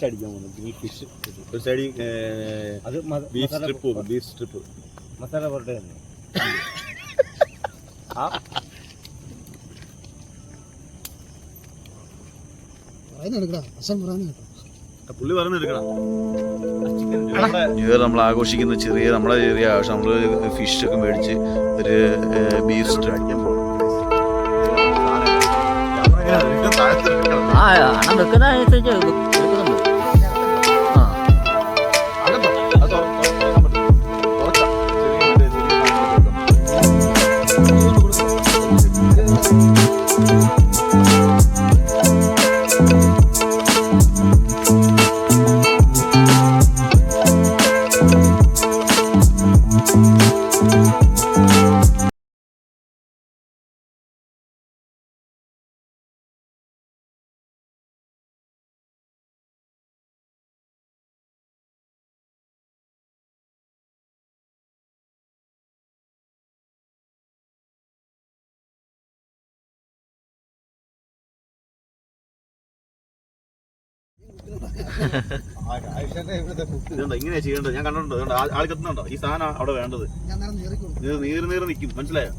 Fish അടിക്കാൻ പോകുന്നു grill fish ഒരു അത് beef strip beef strip masala parotta തന്നെ പുള്ളി നമ്മൾ ആഘോഷിക്കുന്ന ചെറിയ നമ്മളെ ചെറിയ ആഘോഷം നമ്മൾ ഫിഷ് ഒക്കെ മേടിച്ച് ഒരു ബീഫ് സ്ട്രിപ്പ് ആ അണം വെക്കുന്ന അനുസരിച്ച് ഇങ്ങനെയാ ചെയ്യേണ്ടത്? ഞാൻ കണ്ടിട്ടുണ്ട്? ആൾ കത്തുന്നുണ്ടോ ഈ സാധനം അവിടെ വേണ്ടത്. ഇത് നീറി നീറി നിൽക്കും മനസ്സിലായോ?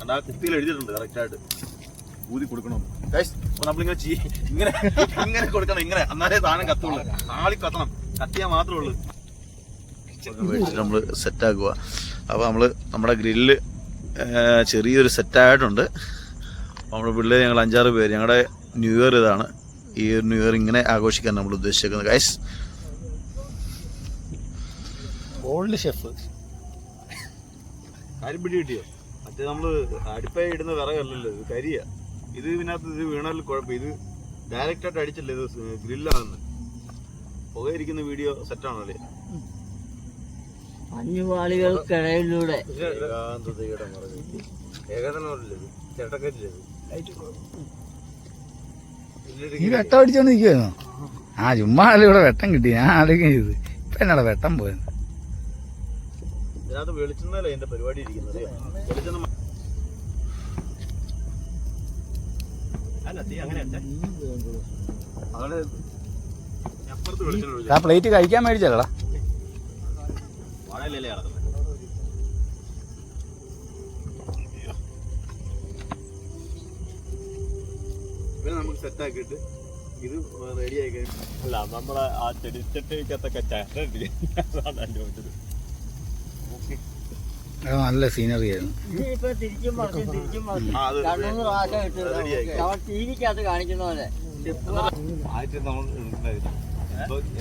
കണ്ടാ ആ കുത്തിയിൽ എഴുതിയിട്ടുണ്ട് കറക്റ്റ് ആയിട്ട്. ഊതി കൊടുക്കണം. നമ്മളിങ്ങനെ ചെയ്യ ഇങ്ങനെ ഇങ്ങനെ കൊടുക്കണം ഇങ്ങനെ. എന്നാലേ സാധനം കത്തുള്ളൂ. ആളി കത്തണം. കത്തിയാ മാത്രമേ ഉള്ളൂ. മേടിച്ചിട്ട് നമ്മൾ സെറ്റാക്കുക അപ്പോൾ നമ്മൾ നമ്മുടെ ഗ്രില്ല് ചെറിയൊരു സെറ്റായിട്ടുണ്ട് നമ്മുടെ പിള്ളേർ ഞങ്ങൾ അഞ്ചാറ് പേര്. ഞങ്ങളുടെ ന്യൂ ഇയർ ഇതാണ്. ഈ ഒരു ന്യൂ ഇയർ ഇങ്ങനെ ആഘോഷിക്കാൻ നമ്മൾ ഉദ്ദേശിക്കുന്നത് ഗൈസ് ഓൾഡ് ഷെഫ് കരിപ്പിടി കിട്ടിയോ? മറ്റേ നമ്മൾ അടുപ്പായി ഇടുന്ന വിറകല്ലല്ലോ ഇത് കരിയാ. ഇത് ഇതിനകത്ത് ഇത് വീണാലും കുഴപ്പം. ഇത് ഡയറക്റ്റ് ആയിട്ട് അടിച്ചല്ലേ ഇത് ഗ്രില്ലാണെന്ന് പുകയിരിക്കുന്ന വീഡിയോ സെറ്റാണല്ലേ മഞ്ഞുപാളികൾക്കിടയിലൂടെ. ഏകദേശം ചേട്ടക്കരില്ലേ ഈ വെട്ടം അടിച്ചോണ്ട് നിൽക്കുവായിരുന്നു ആ ചുമ്മാ അല്ല ഇവിടെ വെട്ടം കിട്ടി. ഞാൻ ആലോചിക്കും ചെയ്ത്. ഇപ്പൊ എന്നാണ് വെട്ടം പോയത് ഇതിനകത്ത് വെളിച്ചെണ്ണല്ലേ എന്റെ പരിപാടി ഇരിക്കുന്നത്? വെളിച്ചെണ്ണ ആ പ്ലേറ്റ് കഴിക്കാൻ മേടിച്ചല്ലടാ വാഴയിലല്ലേ കിടക്കുന്നത് പിന്നെ നമുക്ക് സെറ്റ് ആക്കിയിട്ട് ഇത് റെഡി ആയി കഴിഞ്ഞു. അല്ല നമ്മളെ ആ ചെടിച്ചട്ടിക്കത്തൊക്കെ ചേട്ടൻ ചോദിച്ചത്. നല്ല സീനറി ആയിരുന്നു. ഇപ്പൊ തിരിച്ചും മറിച്ചും തിരിച്ചും മറിച്ചും. ആ, പ്രാവശ്യം ഇട്ട് ready ടി വിക്കകത്ത് കാണിക്കുന്ന പോലെ. ആദ്യത്തെ നമ്മൾ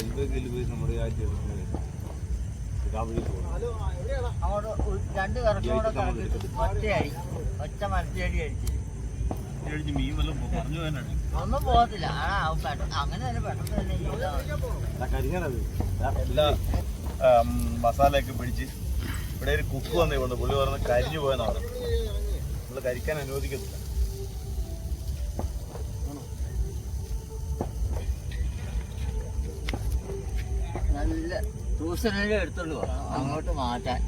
എന്തെങ്കിലും നമ്മുടെ ആദ്യം എടുക്കുന്നത് കാവലി പോകും അങ്ങോട്ട് ഒരു രണ്ട് കറക്കം കറക്കിട്ട് ഒറ്റയടി ഒറ്റ മരത്തിയടി അടിച്ച്. മീൻ വല്ലതും പറഞ്ഞു പോകാനാണ് ഒന്നും പോകത്തില്ല. അങ്ങനെ തന്നെ പെട്ടെന്ന് എല്ലാ മസാലയൊക്കെ പിടിച്ച് ഇവിടെ ഒരു കുക്ക് വന്നേ കൊണ്ട് പുള്ളി പറഞ്ഞ് കരിഞ്ഞു പോയെന്നാണ് പറഞ്ഞു. നമ്മൾ കരിക്കാൻ അനുവദിക്കത്തില്ല. നല്ല ട്യൂഷനിൽ എടുത്തോണ്ട് അങ്ങോട്ട് മാറ്റാൻ.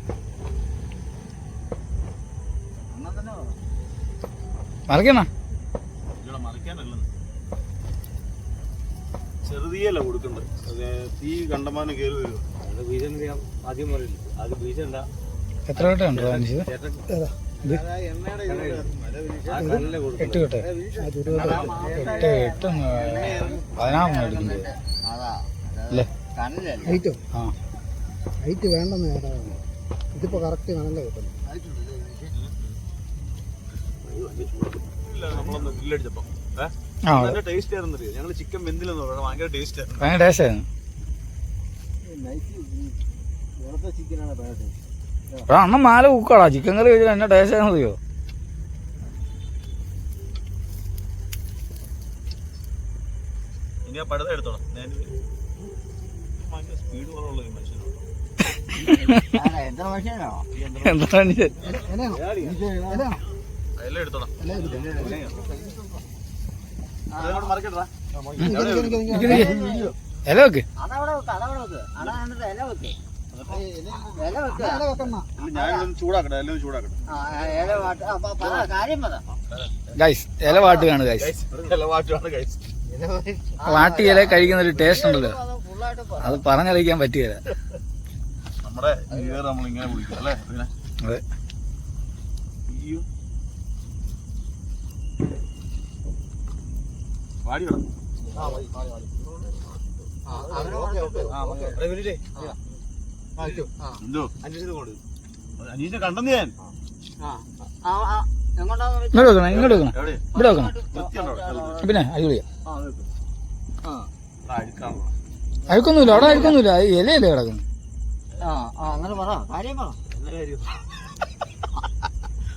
മറക്കണ തീ കണ്ടമാനം കയറി വരും. അത് ബീജം ആദ്യം പറയില്ല അത് ബീജണ്ട എത്ര കെട്ടുണ്ട് എട്ട് കെട്ട് എട്ട് എട്ട് പതിനാറെണ്ണം എടുക്കുന്നത് അല്ലേ? ഹൈറ്റോ? ആ. ഹൈറ്റ് വേണ്ടെന്ന് നേടാവുന്നു ഇതിപ്പോ കറക്റ്റ് കണല്ലേ കിട്ടുന്നു നമ്മളൊന്ന് നല്ല ടേസ്റ്റ് ആയിരുന്നു ഞങ്ങൾ ചിക്കൻ വെന്തിലെന്ന് പറഞ്ഞു ഭയങ്കര ടേസ്റ്റ് ആയിരുന്നു. ഭയങ്കര ടേസ്റ്റ് ആയിരുന്നു. അണ്ണം മാല കുക്കാടാ ചിക്കൻ കറി കഴിച്ചാൽ എന്നെ ടേസ്റ്റ് ആണെന്ന് അറിയോ? ഇനി ആ പടുത എടുത്തോളാം. ഞാൻ ഭയങ്കര സ്പീഡ് കുറവുള്ള ഒരു മനുഷ്യനാണ്? എന്താ മനുഷ്യൻ? എടുത്തോളാം. മറക്കട്ടാ. ഇല വെക്ക്. ഗൈസ് ഇല വാട്ടുകയാണ് ഗൈസ് വാട്ടി ഇല കഴിക്കുന്ന ഒരു ടേസ്റ്റ് ഉണ്ടല്ലോ. അത് പറഞ്ഞറിയിക്കാൻ പറ്റിയല്ല. നമ്മുടെ ഇങ്ങനെ വിളിക്കും അല്ലേ? അതെ. അയ്യോ വാടി വേണം അനീഷിനെ കണ്ടെന്ന് ഞാൻ. ഇങ്ങോട്ട് വെക്കണം ഇങ്ങോട്ട് വെക്കണം. ഇവിടെ വെക്കണം? പിന്നെ അഴുക്കാണോ? അഴുക്കൊന്നുമില്ല അവിടെ അഴുക്കൊന്നുമില്ല. ഇലയല്ലേ കിടക്കുന്നു അങ്ങനെ പറ കാര്യം.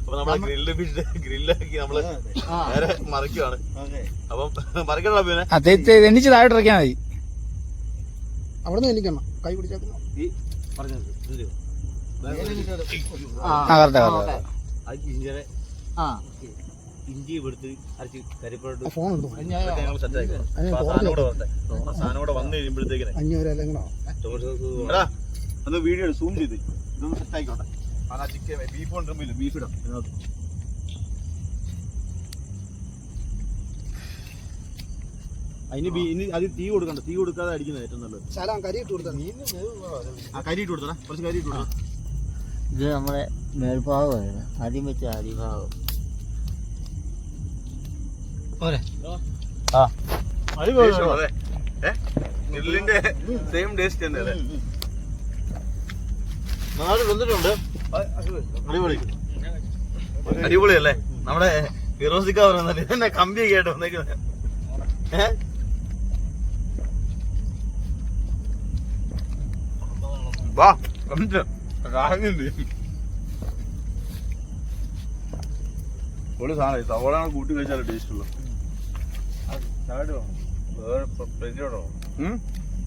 അപ്പൊ നമ്മളെ ഗ്രില്ല് ഫിഷ് ഗ്രില്ലാക്കി നമ്മൾ നേരെ മറിക്കുവാണ്. അപ്പം മറിക്കണല്ലോ പിന്നെ. ആ തെറ്റ് എണ്ണിച്ച് താഴെ ഇറക്കിയാ മതി. അവിടെ നിന്ന് എനിക്കണം കൈ പിടിച്ചേക്കണം പറഞ്ഞത് ഇത് ആ ആ കറക്റ്റ് ആ, കറക്റ്റാ. അത് ഇങ്ങനെ ആ. ഇഞ്ചി വെടുത്ത് അരച്ച് കരിപ്പുറത്ത് ഫോൺ സാധനം കൂടെ വന്നു. കഴിയുമ്പോഴത്തേക്കിനെ ഒന്ന് വീഡിയോ സൂം ചെയ്ത്. ഇതൊന്ന് സെറ്റ് ആയിക്കോട്ടെ. ആ ചിക്കൻ ബീഫ് കൊണ്ടുവരുമ്പോൾ ബീഫ് ഇടാം അതിന് ബി- ഇനി അത് തീ കൊടുക്കണ്ട. തീ കൊടുക്കാതെ അടിക്കുന്നത് ഏറ്റവും നല്ലത്. ശാലാം കരി ഇട്ട് കൊടുത്താൽ ആ കരി ഇട്ട് കൊടുത്തടാ കുറച്ച് കരി ഇട്ട് കൊടുത്താ. ഇത് നമ്മുടെ മേൽഭാഗമായിരുന്നു ആദ്യം വെച്ച അടിഭാഗം അതെ ഗ്രില്ലിന്റെ സെയിം ടേസ്റ്റ് തന്നെ അല്ലേ? നാല് വന്നിട്ടുണ്ട് അടിപൊളി. അടിപൊളിയല്ലേ? നമ്മുടെ ഫിറോസിക്ക പറയുന്നത് ഇതന്നെ കമ്പിയൊക്കെ ആയിട്ട് വന്നേക്കുന്നത് ഏ? കമ്പിച്ച രാഗുണ്ട് ഒരു സാധനം സവോളാണ് കൂട്ടി കഴിച്ചാൽ ടേസ്റ്റ് ഉള്ളു. സലാഡ് വേണം? വേറെ പ്ലേറ്റ് വേണോ? ഉം?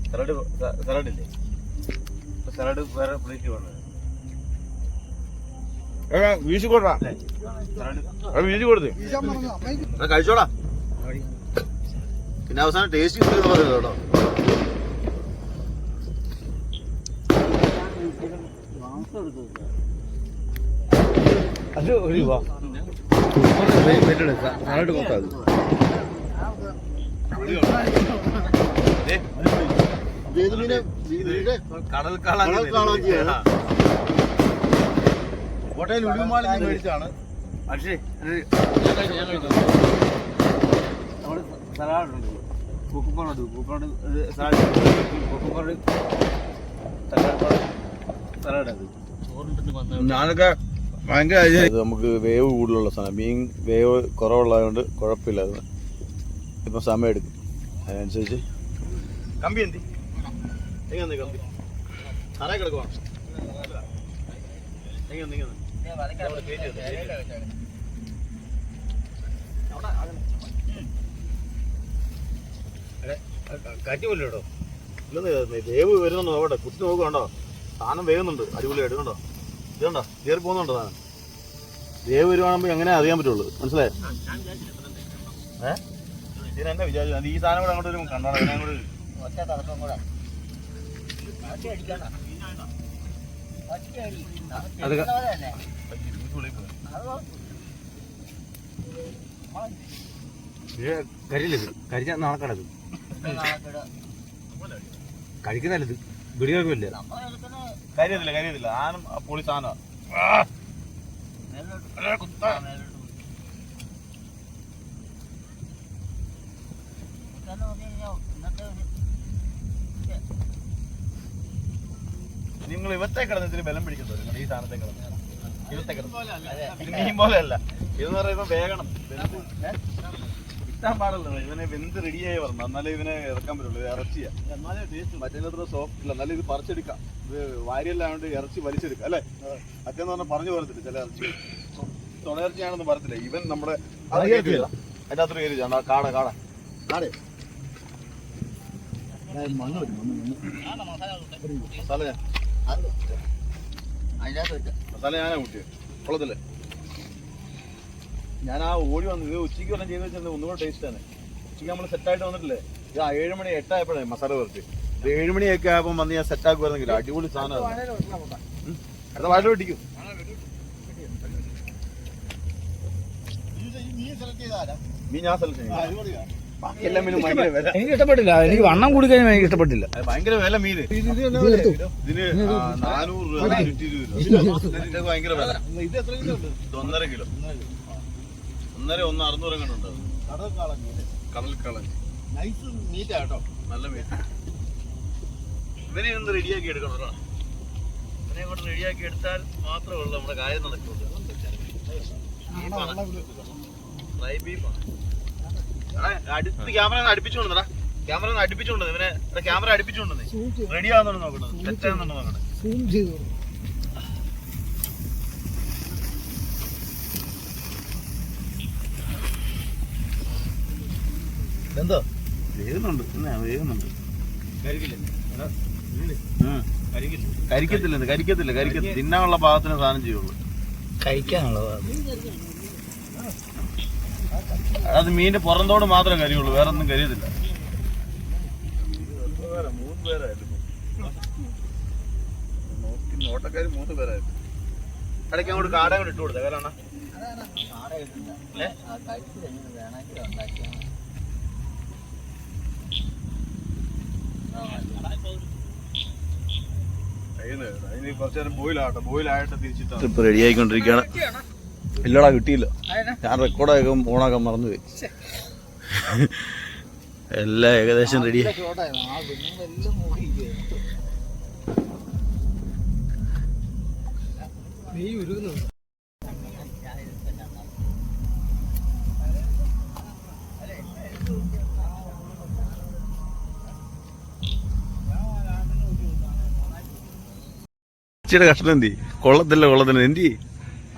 സലാഡ് സലാഡ് ഇല്ലേ? സലാഡ് വേറെ പ്ലേറ്റ് വേണം? ഏ, വീശിക്കോട്ടാ വീശി കൊടുത്തേ. കഴിച്ചോടാ. പിന്നെ അവസാനം ടേസ്റ്റ് പറയുന്നത് കേട്ടോ. അത് ഒരു സാലഡ് നോക്കാം അത് കടൽ കാളാഞ്ചി കോട്ടയം ലുലുമാളിൽ നിന്ന് മേടിച്ചാണ് പക്ഷേ നമ്മൾ സലാഡ് ഉണ്ട് കുക്കുമ്പർ ഉണ്ട് കുക്കുമ്പർ സലാഡ് സലാഡ് അത് ഞാനൊക്കെ ഭയങ്കര നമുക്ക് വേവ് കൂടുതലുള്ള സാധനം. മീൻ വേവ് കുറവുള്ളതുകൊണ്ട് കുഴപ്പമില്ല. അത് ഇപ്പം സമയം എടുക്കും. അതിനനുസരിച്ച്. കമ്പി എന്തി? എങ്ങനെ കമ്പി? അറേ കിടക്കുവാണ് എങ്ങനെ കാറ്റ് പോലെ കേട്ടോ ഇല്ലെന്ന് വേവ് വരുന്നുണ്ടോ അവിടെ കുത്തി നോക്കുന്നുണ്ടോ സാധനം വേകുന്നുണ്ട് അടിപൊളിയായിട്ട് കണ്ടോ? ഇത് കണ്ടോ കയറി പോകുന്നുണ്ടോ സാധനം? ദേവ് വരുവാണെങ്കിൽ എങ്ങനെ അറിയാൻ പറ്റുള്ളൂ. മനസ്സിലായോ? ഏ? ഇതിന് എന്നെ വിചാരിച്ചു ഈ സാധനം കൂടെ അങ്ങോട്ട് വരുമ്പോൾ കണ്ടോണം. ഇതിനെ അങ്ങോട്ട് ഒറ്റ തടസ്സം കൂടെ. ഒറ്റ അടിക്കണ്ട. ഒറ്റ അടി അത് ക- പോലെ തന്നെ അത് കരിയില്ലത് കരിച്ച നാളെ കടക്കും. കഴിക്കുന്നല്ലത് നമ്മളെടുക്കുന്ന കാര്യത്തില്ല കാര്യത്തില്ല ആനം പൊളി സാധനം നിങ്ങൾ ഇവത്തെ കിടന്ന് ഇത്തിരി ബലം പിടിക്കുന്നത് നിങ്ങൾ ഈ സാധനത്തെ കിടന്ന്. ഇവത്തെ കിടന്ന്. ഇത് മീൻ പോലെ അല്ല ഇതെന്ന് പറയുമ്പോ വേഗണം? കിട്ടാൻ പാടില്ല ഇവനെ വെന്ത് റെഡിയായി വരണം. എന്നാലേ ഇവനെ ഇറക്കാൻ പറ്റുള്ളൂ. ഇത് ഇറച്ചിയാ എന്നാലേ ടേസ്റ്റ് മറ്റേത്ര സോഫ്റ്റ് ഇല്ല. എന്നാലും ഇത് പറിച്ചെടുക്കാം. ഇത് വാരിയല്ലാണ്ട് ഇറച്ചി വലിച്ചെടുക്കാം അല്ലേ? മറ്റേന്ന് പറഞ്ഞാൽ പറഞ്ഞു പോരത്തില്ല ചില ഇറച്ചി തുണയിറച്ചിയാണെന്ന് പറയത്തില്ല. ഇവൻ നമ്മുടെ അതിന്റെ അത്ര കയറി കാട കാട കാടേ മണ്ണ് വരും മണ്ണ് മണ്ണ്. മസാല ഞാൻ മസാല ഞാനാ കൂട്ടിയത് കൊള്ളത്തില്ലേ? ഞാൻ ആ ഓടി വന്നു ഇത് ഉച്ചയ്ക്ക് വല്ലതും ചെയ്ത് വെച്ചാൽ ഒന്നുകൂടെ ടേസ്റ്റ് ആണ്. ഉച്ചയ്ക്ക് നമ്മൾ സെറ്റ് ആയിട്ട് വന്നിട്ടില്ലേ? ഇത് ആ ഏഴ് മണി എട്ടായപ്പോഴേ മസാല കുറച്ച് ഏഴ് മണിയൊക്കെ ആകുമ്പോൾ വന്ന് ഞാൻ സെറ്റ് ആക്കുവായിരുന്നെങ്കിൽ അടിപൊളി സാധനം അടുത്ത വാഴ വെട്ടിക്കും. മീൻ ഞാൻ സെലക്ട് ചെയ്യാം. എനിക്ക് ഇഷ്ടപ്പെട്ടില്ല. എനിക്ക് വണ്ണം കൂടി കഴിഞ്ഞാൽ എനിക്ക് ഇഷ്ടപ്പെട്ടില്ല. അത് ഭയങ്കര വില മീന്. ഇതിന് നാനൂറ് രൂപ ഭയങ്കര വില. ഇത് ഒന്നര കിലോ. ഒന്നര ഒന്ന് അറുന്നൂറ് ഉണ്ട് കടൽ കളഞ്ഞ് നല്ല മീറ്റ് ഇവനെ ഒന്ന് റെഡിയാക്കി എടുക്കണം കേട്ടോ. ഇവനെ കൊണ്ട് റെഡിയാക്കി എടുത്താൽ മാത്രമേ ഉള്ളൂ നമ്മുടെ കാര്യം നടക്കുള്ളൂ. ഫ്രൈ ബീഫാണ് അടുത്ത് ക്യാമറ അടുപ്പിച്ചുകൊണ്ടാ ക്യാമറ ഒന്ന് അടുപ്പിച്ചുകൊണ്ട് ഇവനെ ക്യാമറ അടുപ്പിച്ചുകൊണ്ടത് റെഡി ആവുന്നുണ്ടോ നോക്കണത്. സെറ്റ് ആവുന്നുണ്ടോ നോക്കണത്. എന്തോ? വേകുന്നുണ്ട് വേകുന്നുണ്ട്. കരിക്കത്തില്ല കരിക്കത്തില്ല കരിക്കത്തില്ല. തിന്നാനുള്ള പാകത്തിന് സാധനം ചെയ്യുള്ളൂ. കഴിക്കാനുള്ള അത് മീനിന്റെ പുറന്തോട് മാത്രമേ കരിയുള്ളൂ. വേറെ ഒന്നും കരിയത്തില്ല. ഇട്ടുകൊടുത്തേ മൂന്ന് പേരായിരുന്നു. ഇടയ്ക്ക് അങ്ങോട്ട് കാട അങ്ങോട്ട് ഇട്ട് കൊടുത്തേ കാരണം ട്രിപ്പ് റെഡി ആയിക്കൊണ്ടിരിക്കുകയാണ്. ഇല്ലടാ കിട്ടിയില്ല. ഞാൻ റെക്കോർഡാക്കാൻ ഓണാക്കാൻ മറന്നുപോയി. എല്ലാം ഏകദേശം റെഡി നെയ്യ് ഇച്ചിരി കഷ്ണം എന്തി? കൊള്ളത്തില്ല കൊള്ളത്തില്ല. എന്തി?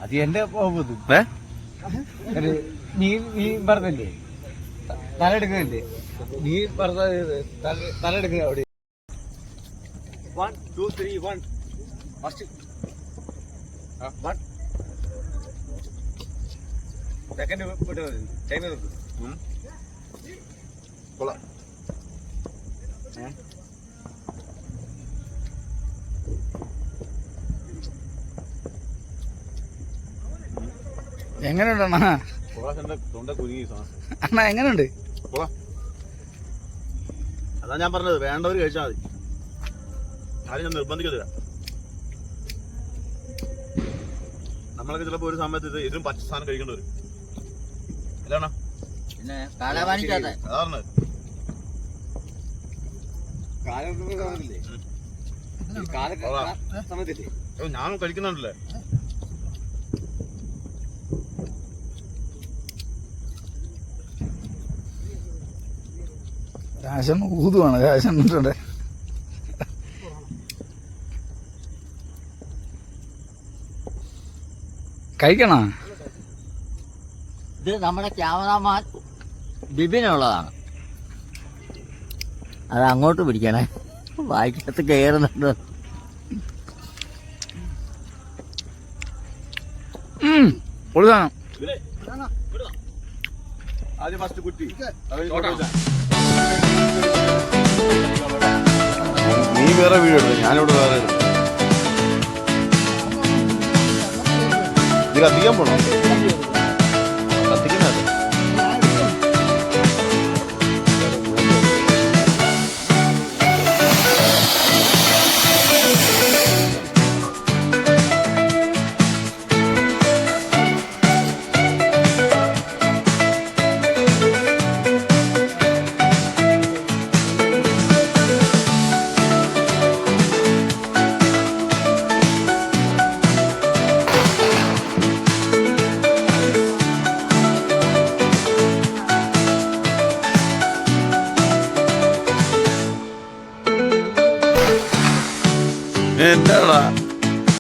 അത് എന്റെ പോകുന്നത് ഏ? നീ നീ പറഞ്ഞല്ലേ? തല എടുക്കുന്നില്ലേ? നീ പറഞ്ഞ തല എടുക്കുന്ന അവിടെ. One two three one first one second വിട്ട് മതി ടൈം നിർത്തും എങ്ങനെയുണ്ട് അണ്ണാ? എങ്ങനെയുണ്ട്? അതാ ഞാൻ പറഞ്ഞത് വേണ്ടവർ കഴിച്ചാൽ മതി. ആരും ഞാൻ നിർബന്ധിക്കത്തില്ല. നമ്മളൊക്കെ ചിലപ്പോ ഒരു സമയത്ത് ഇത് ഇതിലും പച്ച സാധനം കഴിക്കേണ്ടി വരും. അല്ലാണോ ഞാൻ കഴിക്കുന്നുണ്ടല്ലേ പറഞ്ഞത് കാലം സമയത്തില്ലേ കാലം സമയത്തില്ലേ ഓ, ഞാൻ കഴിക്കുന്നുണ്ടല്ലേ രാശൻ ഊതുവാണ്. രാശൻ ഇട്ടുണ്ട് കഴിക്കണ? ഇത് നമ്മുടെ ക്യാമറാമാൻ ബിബിനുള്ളതാണ്. അത് അങ്ങോട്ട് പിടിക്കണേ. വായിക്കകത്ത് കയറുന്നുണ്ട്. സാധനം ആദ്യം ഫസ്റ്റ് കുറ്റി. നീ വേറെ വീഡിയോ എടുത്തു? ഞാനിവിടെ വേറെ ഇതിലധികം പോണോ? കത്തിക്കുന്നത്